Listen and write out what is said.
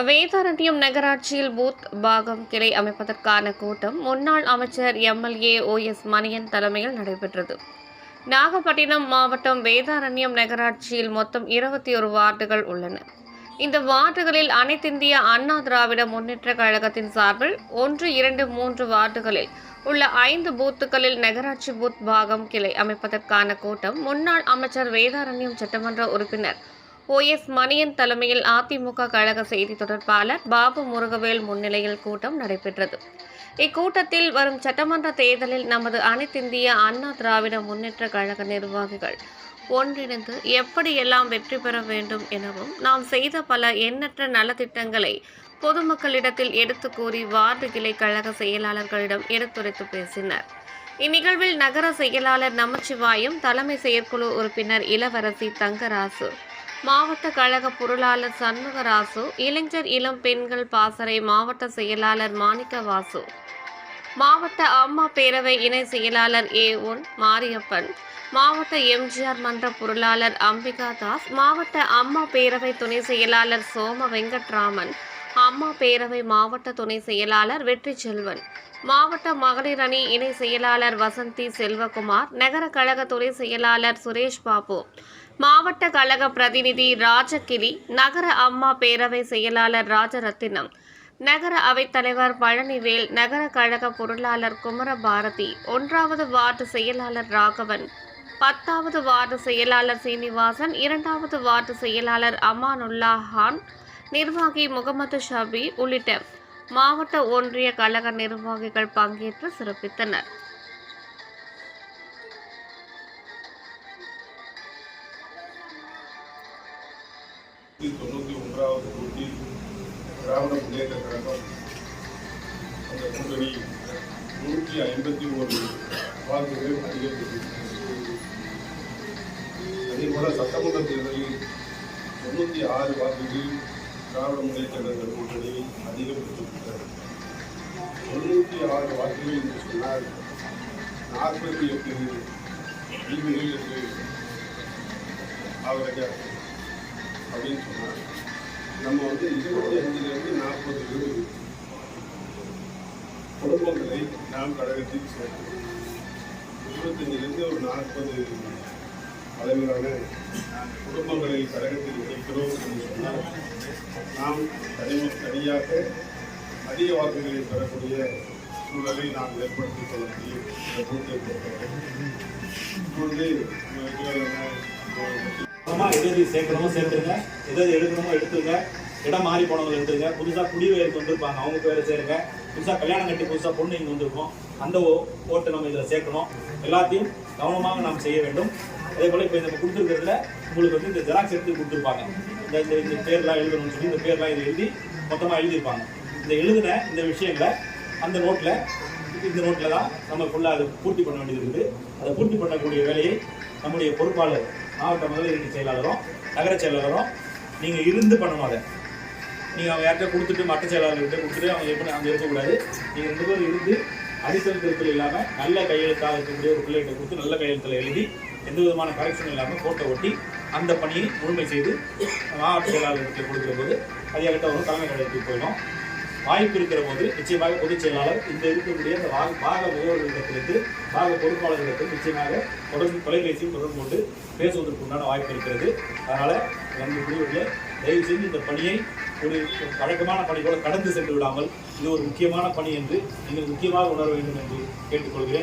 வேதாரண்யம் நகராட்சியில் பூத் பாகம் கிளை அமைப்பதற்கான கூட்டம் முன்னாள் அமைச்சர் எம்எல்ஏ ஓஎஸ் மணியன் தலைமையில் நடைபெற்றது. நாகப்பட்டினம் மாவட்டம் வேதாரண்யம் நகராட்சியில் மொத்தம் இருபத்தி ஒரு வார்டுகள் உள்ளன. இந்த வார்டுகளில் அனைத்திந்திய அண்ணா திராவிட முன்னேற்ற கழகத்தின் சார்பில் ஒன்று இரண்டு மூன்று வார்டுகளில் உள்ள ஐந்து பூத்துகளில் நகராட்சி பூத் பாகம் கிளை அமைப்பதற்கான கூட்டம் முன்னாள் அமைச்சர் வேதாரண்யம் சட்டமன்ற உறுப்பினர் ஓஎஸ் மணியன் தலைமையில் அதிமுக கழக செய்தி தொடர்பாளர் பாபு முருகவேல் முன்னிலையில் கூட்டம் நடைபெற்றது. இக்கூட்டத்தில் வரும் சட்டமன்ற தேர்தலில் நமது அனைத்திந்திய அண்ணா திராவிட முன்னேற்ற கழக நிர்வாகிகள் ஒன்றிணைந்து எப்படியெல்லாம் வெற்றி பெற வேண்டும் எனவும் நாம் செய்த பல எண்ணற்ற நலத்திட்டங்களை பொதுமக்களிடத்தில் எடுத்து கூறி வார்டு கிளை கழக செயலாளர்களிடம் எடுத்துரைத்து பேசினர். இந்நிகழ்வில் நகர செயலாளர் நமச்சிவாயும் தலைமை செயற்குழு உறுப்பினர் இளவரசி தங்கராசு மாவட்ட கழக பொருளாளர் சண்முகராசு இளைஞர் இளம் பெண்கள் பாசறை மாவட்ட செயலாளர் மாணிக்க வாசு. மாவட்ட அம்மா பேரவை இணை செயலாளர் ஏ ஒன் மாரியப்பன் மாவட்ட எம்ஜிஆர் மன்ற பொருளாளர் அம்பிகா தாஸ் மாவட்ட அம்மா பேரவை துணை செயலாளர் சோம வெங்கட்ராமன் அம்மா பேரவை மாவட்ட துணை செயலாளர் வெற்றி செல்வன் மாவட்ட மகளிர் அணி இணை செயலாளர் வசந்தி செல்வகுமார் நகர கழக துணை செயலாளர் சுரேஷ் பாபு மாவட்ட கழக பிரதிநிதி ராஜகிளி நகர அம்மா பேரவை செயலாளர் ராஜரத்தினம் நகர அவைத்தலைவர் பழனிவேல் நகர கழக பொருளாளர் குமரபாரதி ஒன்றாவது வார்டு செயலாளர் ராகவன் பத்தாவது வார்டு செயலாளர் சீனிவாசன் இரண்டாவது வார்டு செயலாளர் அமானுல்லா ஹான் நிர்வாகி முகமது ஷாபி உள்ளிட்ட மாவட்ட ஒன்றிய கழக நிர்வாகிகள் பங்கேற்று சிறப்பித்தனர். தொண்ணூற்றி ஒன்றாவது போட்டி திராவிட முன்னேற்ற கழகம் அந்த கூட்டணி நூற்றி ஐம்பத்தி ஒரு வாக்குகள் அதிகரித்திருக்கிறது அதே போல சட்டமன்ற தேர்தலில் தொண்ணூற்றி ஆறு வாக்குகளில் திராவிட முன்னேற்ற கழக கூட்டணி அதிகப்படுத்தப்பட்டது தொண்ணூற்றி ஆறு வாக்குகள் என்று சொன்னால் நாற்பத்தி எட்டு விதிகள் என்று அவருக்கு அப்படின்னு சொன்னார் நம்ம வந்து இருபத்தி அஞ்சுலேருந்து நாற்பது வீடு குடும்பங்களை நாம் கழகத்தில் சேர்க்கிறோம். இருபத்தஞ்சிலேருந்து ஒரு நாற்பது அளவிலான குடும்பங்களை கழகத்தில் இருக்கிறோம் என்று சொன்னால் நாம் தனி தனியாக அதிக வாக்குகளை பெறக்கூடிய சூழலை நாம் ஏற்படுத்திக் கொள்ள முடியும் இந்த கூட்டத்தை பொறுத்தவரை இப்பொழுது சேர்க்கணுமோ சேர்த்துருங்க எதாவது எடுக்கணுமோ எடுத்துருங்க இடம் மாறி போனவங்க எடுத்துருங்க புதுசாக குடிவேருக்கு வந்திருப்பாங்க அவங்க பேரை சேருங்க புதுசாக கல்யாணம் கட்டி புதுசாக பொண்ணு இங்கே வந்திருக்கோம் அந்த ஓ- ஓட்டை நம்ம இதில் சேர்க்கணும். எல்லாத்தையும் கவனமாக நாம் செய்ய வேண்டும். அதே போல் இப்போ நம்ம கொடுத்துருக்கிறதுல உங்களுக்கு வந்து இந்த ஜெராக்ஸ் எடுத்து கொடுத்துருப்பாங்க. இந்த இந்த இந்த பேர்லாம் எழுதணும்னு சொல்லி இந்த பேர்லாம் இதை எழுதி மொத்தமாக எழுதியிருப்பாங்க. இந்த எழுதின இந்த விஷயங்களை அந்த நோட்டில் இந்த நோட்டில் தான் நம்ம ஃபுல்லாக அதை பூர்த்தி பண்ண வேண்டியது இருக்குது. அதை பூர்த்தி பண்ணக்கூடிய வேலையை நம்முடைய பொறுப்பாளர் மாவட்ட முதலீட்டு செயலாளரும் நகர செயலாளரும் நீங்கள் இருந்து பண்ணணும் அதை. நீங்கள் அவங்க யார்கிட்ட கொடுத்துட்டு மற்ற செயலாளர்கிட்ட கொடுத்துட்டு அவங்க எப்படி அங்கே இருக்கக்கூடாது. நீங்கள் ரெண்டு பேரும் இருந்து அடித்தல் திருத்தல் இல்லாமல் நல்ல கையெழுத்தாக இருக்கக்கூடிய ஒரு பிள்ளைகிட்ட கொடுத்து நல்ல கையெழுத்தில் எழுதி எந்த விதமான கரெக்ஷன் இல்லாமல் ஃபோட்டோ ஒட்டி அந்த பணியை முழுமை செய்து மாவட்ட செயலாளர்கிட்ட கொடுக்குற போது அதிகாரிட்ட ஒரு தலைமை கழகத்துக்கு போயிடும். வாய்ப்பு இருக்கிற போது நிச்சயமாக பொதுச் செயலாளர் இந்த இருக்கக்கூடிய அந்த வாக பாக முகவர்களிடத்திலிருந்து பாக பொறுப்பாளர்களிடத்தில் நிச்சயமாக தொடர்ந்து தொலைபேசியும் தொடர்பு கொண்டு பேசுவதற்கு உண்டான வாய்ப்பு இருக்கிறது. அதனால் நன்றி குழுவில் தயவு செய்து இந்த பணியை ஒரு வழக்கமான பணி போல கடந்து சென்று விடாமல் இது ஒரு முக்கியமான பணி என்று நீங்கள் முக்கியமாக உணர வேண்டும் என்று கேட்டுக்கொள்கிறேன்.